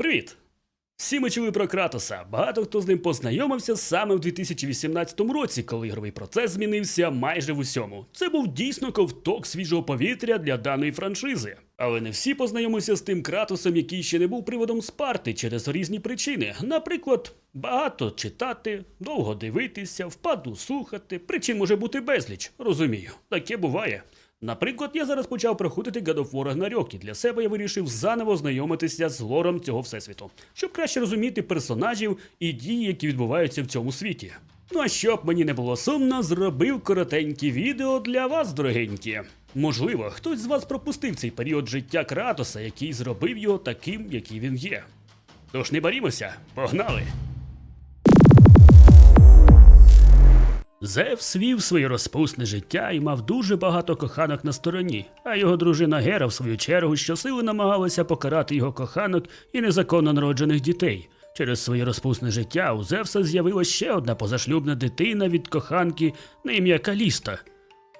Привіт! Всі ми чули про Кратоса. Багато хто з ним познайомився саме в 2018 році, коли ігровий процес змінився майже в усьому. Це був дійсно ковток свіжого повітря для даної франшизи. Але не всі познайомилися з тим Кратосом, який ще не був приводом Спарти через різні причини. Наприклад, багато читати, довго дивитися, впаду слухати. Причин може бути безліч, розумію. Таке буває. Наприклад, я зараз почав проходити God of War Ragnarok, і для себе я вирішив заново знайомитися з лором цього всесвіту, щоб краще розуміти персонажів і дії, які відбуваються в цьому світі. Ну а щоб мені не було сумно, зробив коротеньке відео для вас, дорогенькі. Можливо, хтось з вас пропустив цей період життя Кратоса, який зробив його таким, який він є. Тож не борімося, погнали! Зевс вів своє розпусне життя і мав дуже багато коханок на стороні, а його дружина Гера, в свою чергу, щосили намагалася покарати його коханок і незаконно народжених дітей. Через своє розпусне життя у Зевса з'явилася ще одна позашлюбна дитина від коханки на ім'я Каліста.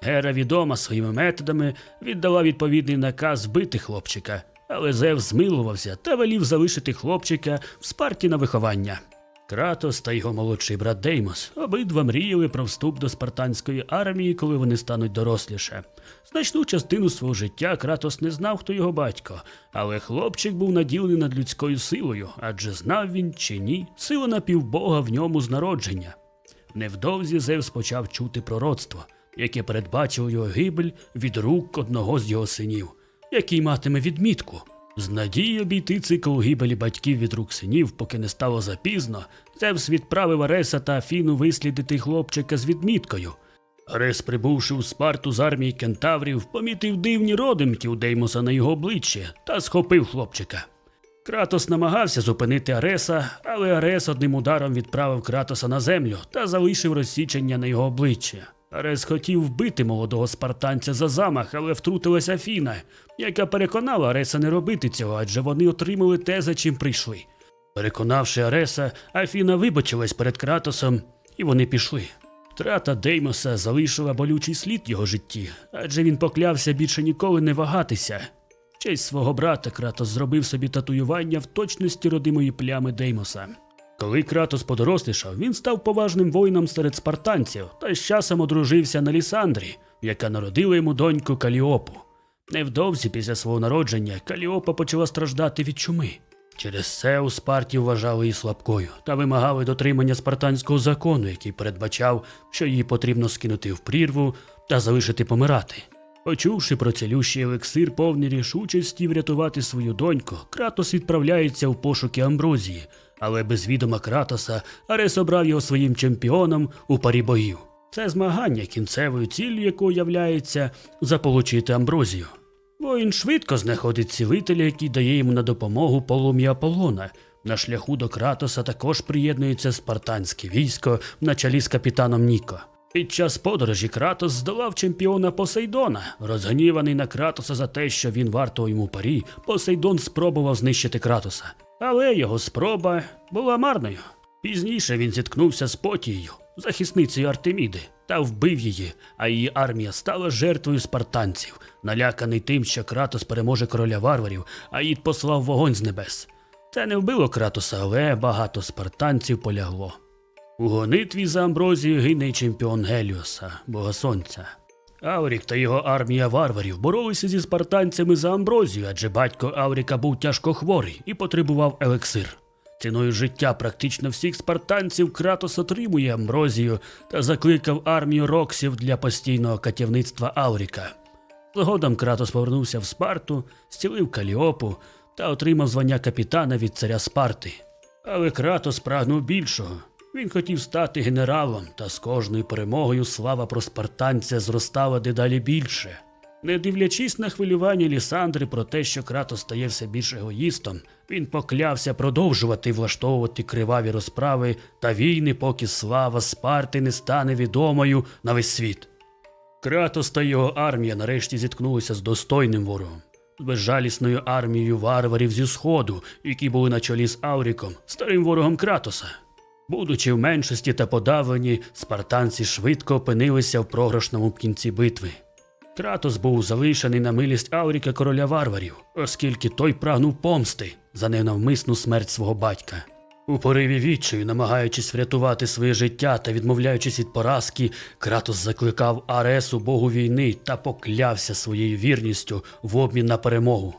Гера відома своїми методами віддала відповідний наказ вбити хлопчика, але Зевс змилувався та велів залишити хлопчика в спарті на виховання. Кратос та його молодший брат Деймос обидва мріяли про вступ до спартанської армії, коли вони стануть доросліше. Значну частину свого життя Кратос не знав, хто його батько, але хлопчик був наділений над людською силою, адже знав він чи ні, сила напівбога в ньому з народження. Невдовзі Зевс почав чути пророцтво, яке передбачило його гибель від рук одного з його синів, який матиме відмітку. З надією обійти цикл гибелі батьків від рук синів, поки не стало запізно, Зевс відправив Ареса та Афіну вислідити хлопчика з відміткою. Арес, прибувши у Спарту з армії кентаврів, помітив дивні родимки у Деймоса на його обличчі та схопив хлопчика. Кратос намагався зупинити Ареса, але Арес одним ударом відправив Кратоса на землю та залишив розсічення на його обличчі. Арес хотів вбити молодого спартанця за замах, але втрутилася Афіна, яка переконала Ареса не робити цього, адже вони отримали те, за чим прийшли. Переконавши Ареса, Афіна вибачилась перед Кратосом, і вони пішли. Втрата Деймоса залишила болючий слід його житті, адже він поклявся більше ніколи не вагатися. В честь свого брата Кратос зробив собі татуювання в точності родимої плями Деймоса. Коли Кратос подорослішав, він став поважним воїном серед спартанців та з часом одружився на Лісандрі, яка народила йому доньку Каліопу. Невдовзі після свого народження Каліопа почала страждати від чуми. Через це у Спарті вважали її слабкою та вимагали дотримання спартанського закону, який передбачав, що її потрібно скинути в прірву та залишити помирати. Почувши про цілющий елексир повний рішучості врятувати свою доньку, Кратос відправляється в пошуки Амброзії, але без відома Кратоса Арес обрав його своїм чемпіоном у парі боїв. Це змагання, кінцевою ціллю якого являється заполучити Амброзію. Воїн швидко знаходить цілителя, який дає йому на допомогу полум'я Аполлона. На шляху до Кратоса також приєднується спартанське військо на чолі з капітаном Ніко. Під час подорожі Кратос здолав чемпіона Посейдона. Розгніваний на Кратоса за те, що він варто йому парі, Посейдон спробував знищити Кратоса. Але його спроба була марною. Пізніше він зіткнувся з Потією, захисницею Артеміди, та вбив її, а її армія стала жертвою спартанців, наляканий тим, що Кратос переможе короля варварів, а Ід послав вогонь з небес. Це не вбило Кратоса, але багато спартанців полягло. У гонитві за Амброзію гине чемпіон Геліоса, бога сонця. Аурік та його армія варварів боролися зі спартанцями за Амброзію, адже батько Ауріка був тяжко хворий і потребував елексир. Ціною життя практично всіх спартанців Кратос отримує Амброзію та закликав армію Роксів для постійного катівництва Ауріка. Згодом Кратос повернувся в Спарту, зцілив Каліопу та отримав звання капітана від царя Спарти. Але Кратос прагнув більшого. Він хотів стати генералом, та з кожною перемогою слава про спартанця зростала дедалі більше. Не дивлячись на хвилювання Лісандри про те, що Кратос стає все більш егоїстом, він поклявся продовжувати влаштовувати криваві розправи та війни, поки слава Спарти не стане відомою на весь світ. Кратос та його армія нарешті зіткнулися з достойним ворогом, з безжалісною армією варварів зі сходу, які були на чолі з Ауріком, старим ворогом Кратоса. Будучи в меншості та подавлені, спартанці швидко опинилися в програшному кінці битви. Кратос був залишений на милість Ауріка короля варварів, оскільки той прагнув помсти. за ненавмисну смерть свого батька. У пориві відчаю, намагаючись врятувати своє життя та відмовляючись від поразки, Кратос закликав Аресу богу війни та поклявся своєю вірністю в обмін на перемогу.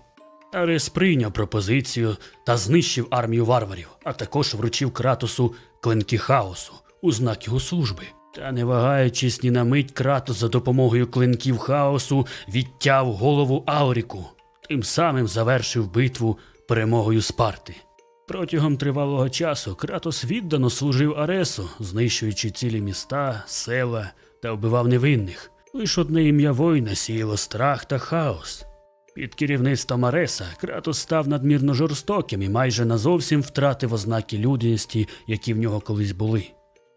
Арес прийняв пропозицію та знищив армію варварів, а також вручив Кратосу клинки хаосу у знак його служби. Та не вагаючись ні на мить, Кратос за допомогою клинків хаосу відтяв голову Ауріку, тим самим завершив битву перемогою Спарти. Протягом тривалого часу Кратос віддано служив Аресу, знищуючи цілі міста, села та вбивав невинних. Лиш одне ім'я воїна сіяло страх та хаос. Під керівництвом Ареса Кратос став надмірно жорстоким і майже назовсім втратив ознаки людяності, які в нього колись були.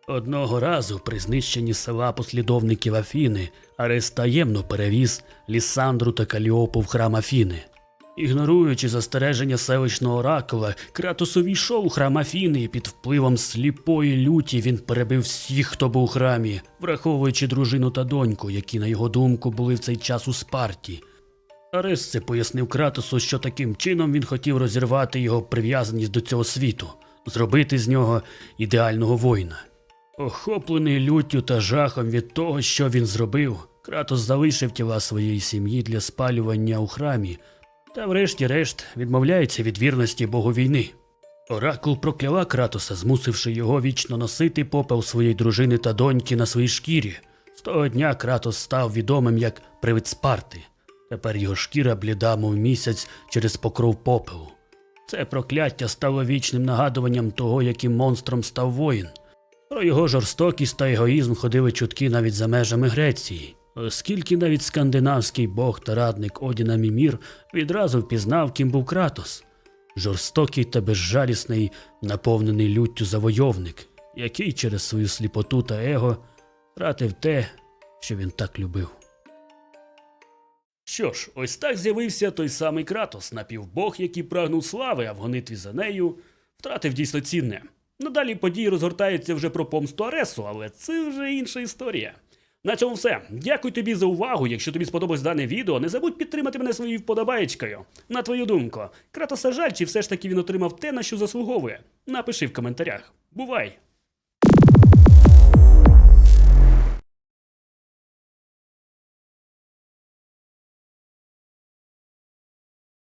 Одного разу при знищенні села послідовників Афіни Арес таємно перевіз Лісандру та Каліопу в храм Афіни. Ігноруючи застереження селищного оракула, Кратос увійшов у храм Афіни і під впливом сліпої люті він перебив всіх, хто був у храмі, враховуючи дружину та доньку, які, на його думку, були в цей час у Спарті. Арес це пояснив Кратосу, що таким чином він хотів розірвати його прив'язаність до цього світу, зробити з нього ідеального воїна. Охоплений люттю та жахом від того, що він зробив, Кратос залишив тіла своєї сім'ї для спалювання у храмі, та врешті-решт відмовляється від вірності богу війни. Оракул прокляла Кратоса, змусивши його вічно носити попел своєї дружини та доньки на своїй шкірі. З того дня Кратос став відомим як привид Спарти. Тепер його шкіра бліда, мов місяць через покров попелу. Це прокляття стало вічним нагадуванням того, яким монстром став воїн. Про його жорстокість та егоїзм ходили чутки навіть за межами Греції, оскільки навіть скандинавський бог та радник Одіна Мімір відразу впізнав, ким був Кратос жорстокий та безжалісний, наповнений люттю завойовник, який через свою сліпоту та его втратив те, що він так любив. Що ж, ось так з'явився той самий Кратос, напівбог, який прагнув слави, а в гонитві за нею втратив дійсно цінне. Надалі події розгортаються вже про помсту Аресу, але це вже інша історія. На цьому все. Дякую тобі за увагу. Якщо тобі сподобалось дане відео, не забудь підтримати мене своєю вподобаєчкою. На твою думку, Кратоса жаль, чи все ж таки він отримав те, на що заслуговує? Напиши в коментарях. Бувай!